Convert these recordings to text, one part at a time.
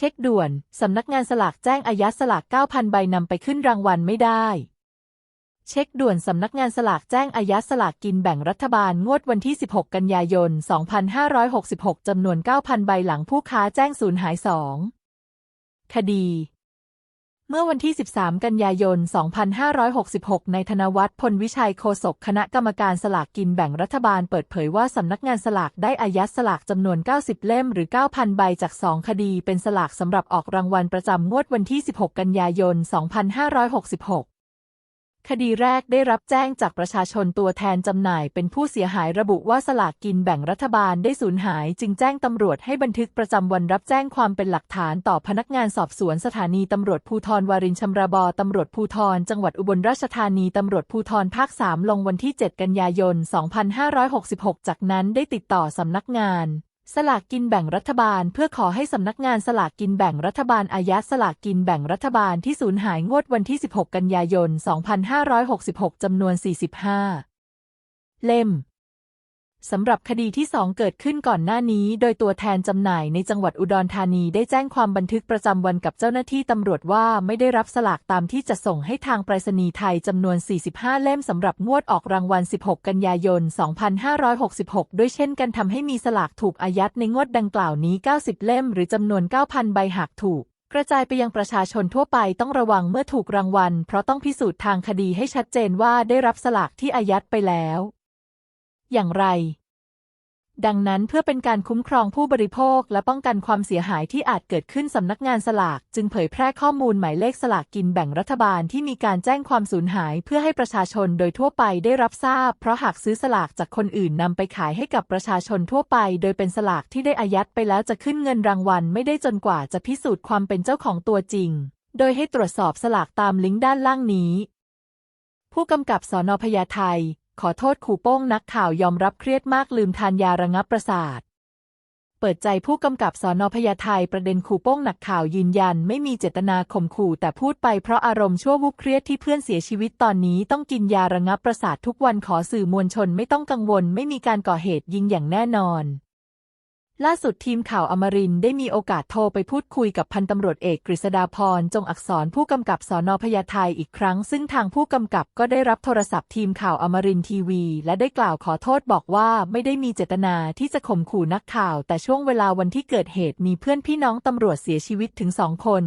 เช็คด่วน สำนักงานสลากแจ้งอายัดสลาก 9,000 ใบนำไปขึ้นรางวัลไม่ได้ เช็คด่วนสำนักงานสลากแจ้งอายัดสลากกินแบ่งรัฐบาลงวดวันที่ 16 กันยายน 2566 จำนวน 9,000 ใบหลังผู้ค้าแจ้งสูญหาย 2 คดี เมื่อวันที่ 13 กันยายน 2566 ในธนวัฒน์พลวิชัยโฆษกคณะกรรมการสลากกินแบ่งรัฐบาลเปิดเผยว่าสำนักงานสลากได้อายัดสลากจำนวน 90 เล่มหรือ 9,000 ใบจาก 2 คดี เป็นสลากสำหรับออกรางวัลประจำงวดวันที่ 16 กันยายน 2566 คดีแรกได้รับแจ้งจากประชาชนตัวแทนจำหน่ายเป็นผู้เสียหายระบุว่าสลากกินแบ่งรัฐบาลได้สูญหาย จึงแจ้งตำรวจให้บันทึกประจำวันรับแจ้งความเป็นหลักฐานต่อพนักงานสอบสวนสถานีตำรวจภูธรวารินชำราบอตำรวจภูธรจังหวัดอุบลราชธานีตำรวจภูธรภาค 3 ลงวันที่ 7 กันยายน 2566 จากนั้นได้ติดต่อสำนักงาน สลากกินแบ่งรัฐบาลเพื่อขอให้สำนักงานสลากกินแบ่งรัฐบาลอายัดสลากกินแบ่งรัฐบาลที่สูญหายงวดวันที่ 16 กันยายน 2566 จำนวน 45 เล่ม สำหรับคดีที่2เกิดขึ้นก่อนหน้านี้ โดยตัวแทนจำหน่ายในจังหวัดอุดรธานีได้แจ้งความบันทึกประจำวันกับเจ้าหน้าที่ตำรวจว่าไม่ได้รับสลากตามที่จะส่งให้ทางไปรษณีย์ไทยจำนวน 45 เล่มสำหรับงวดออกรางวัล 16 กันยายน 2566 ด้วยเช่นกันทำให้มีสลากถูกอายัดในงวดดังกล่าวนี้ 90 เล่ม หรือจำนวน 9,000 ใบหากถูกกระจายไปยังประชาชนทั่วไปต้องระวังเมื่อถูกรางวัล เพราะต้องพิสูจน์ทางคดีให้ชัดเจนว่าได้รับสลากที่อายัดไปแล้ว อย่างไร ดังนั้นเพื่อเป็นการคุ้มครองผู้บริโภคและป้องกันความเสียหายที่อาจเกิดขึ้นสำนักงานสลาก จึงเผยแพร่ข้อมูลหมายเลขสลากกินแบ่งรัฐบาลที่มีการแจ้งความสูญหาย เพื่อให้ประชาชนโดยทั่วไปได้รับทราบ เพราะหากซื้อสลากจากคนอื่นนำไปขายให้กับประชาชนทั่วไป โดยเป็นสลากที่ได้อายัดไปแล้วจะขึ้นเงินรางวัลไม่ได้จนกว่าจะพิสูจน์ความเป็นเจ้าของตัวจริง โดยให้ตรวจสอบสลากตามลิงก์ด้านล่างนี้ผู้กำกับสอนอพญาไท ขอโทษขู่โป้งนักข่าวยอมรับเครียดมากลืมทานยาระงับประสาท เปิดใจผู้กำกับสอนอพญาไทประเด็นขู่โป้งหนักข่าวยืนยัน ไม่มีเจตนาข่มขู่แต่พูดไปเพราะอารมณ์ชั่ววูบเครียดที่เพื่อนเสียชีวิตตอนนี้ต้องกินยาระงับประสาททุกวันขอสื่อมวลชนไม่ต้องกังวลไม่มีการก่อเหตุยิงอย่างแน่นอน ล่าสุดทีมข่าวอมรินได้มีโอกาสโทรไปพูดคุยกับพันตำรวจเอกกฤษดาพรจงอักษรผู้กำกับสอนอพญาไทอีกครั้ง ซึ่งทางผู้กำกับก็ได้รับโทรศัพท์ทีมข่าวอมรินทีวี และได้กล่าวขอโทษบอกว่าไม่ได้มีเจตนาที่จะข่มขู่นักข่าว แต่ช่วงเวลาวันที่เกิดเหตุมีเพื่อนพี่น้องตำรวจเสียชีวิตถึงสองคน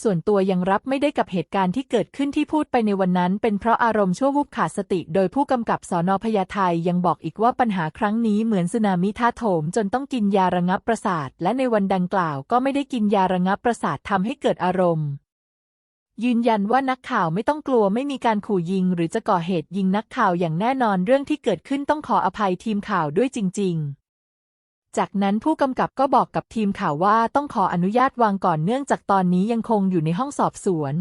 ส่วนตัวยังรับไม่ได้กับเหตุการณ์ที่เกิดขึ้นที่พูดไปในวันนั้น เป็นเพราะอารมณ์ชั่ววูบขาดสติ โดยผู้กำกับสอนอพญาไทยังบอกอีกว่าปัญหาครั้งนี้เหมือนสึนามิท่าโถมจนต้องกินยาระงับประสาท และในวันดังกล่าวก็ไม่ได้กินยาระงับประสาททำให้เกิดอารมณ์ยืนยันว่านักข่าวไม่ต้องกลัวไม่มีการขู่ยิง หรือจะก่อเหตุยิงนักข่าวอย่างแน่นอนเรื่องที่เกิดขึ้นต้องขออภัยทีมข่าวด้วยจริง ๆ จากนั้นผู้กำกับก็บอกกับทีมข่าวว่าต้องขออนุญาตวางก่อนเนื่องจากตอนนี้ยังคงอยู่ในห้องสอบสวน